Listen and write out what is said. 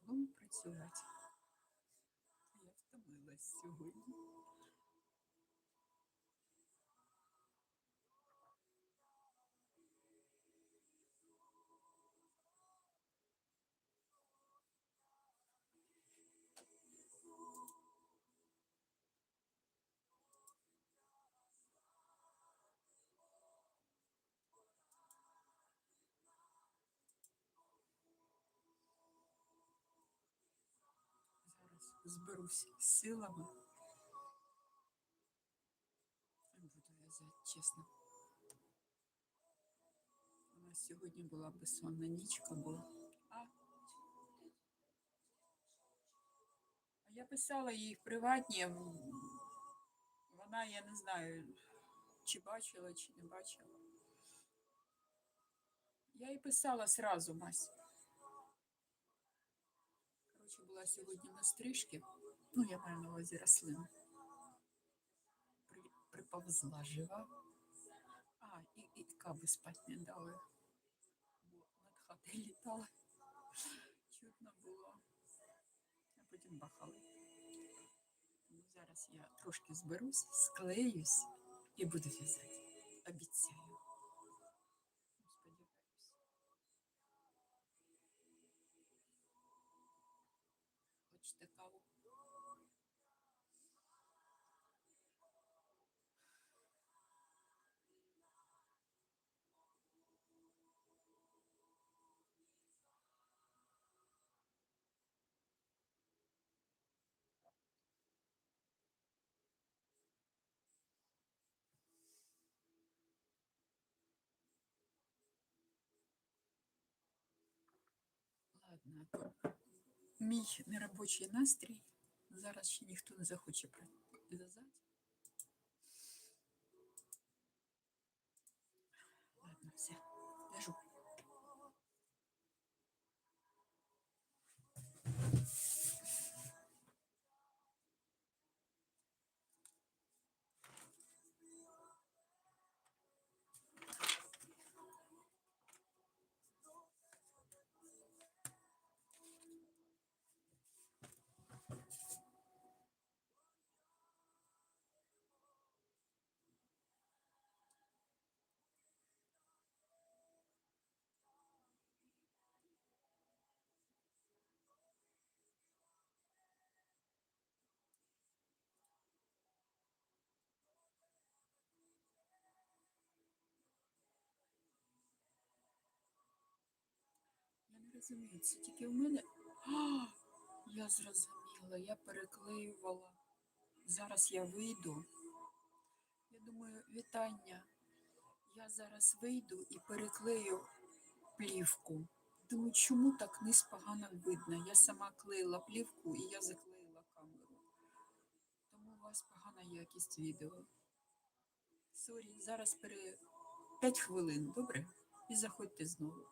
кругом працювати. Я втомилась сьогодні. Зберусь силами. Буду в'язати, чесно. У нас сьогодні була безсонна нічка була. А я писала їй в приватні. Вона, я не знаю, чи бачила, чи не бачила. Я їй писала сразу, Мась. Була сьогодні на стрижці. Ну, я маю на увазі рослину. При, приповзла жива. А, і, і кави спати не дали. Бо над хатою літала. Чутно було. А потім бахали. Тому зараз я трошки зберусь, склеюсь і буду в'язати. Обіцяю. Ну, Сподіваюсь. Хочете каву? Ладно, мій неробочий настрій. Зараз ще ніхто не захоче в'язати. Це тільки в мене. А, я зрозуміла, я переклеювала. Зараз я вийду. Я думаю, вітання. Я зараз вийду і переклею плівку. Думаю, чому так низ погано видно? Я сама клеїла плівку і я заклеїла камеру. Тому у вас погана якість відео. Сорі, зараз пере 5 хвилин, добре? І заходьте знову.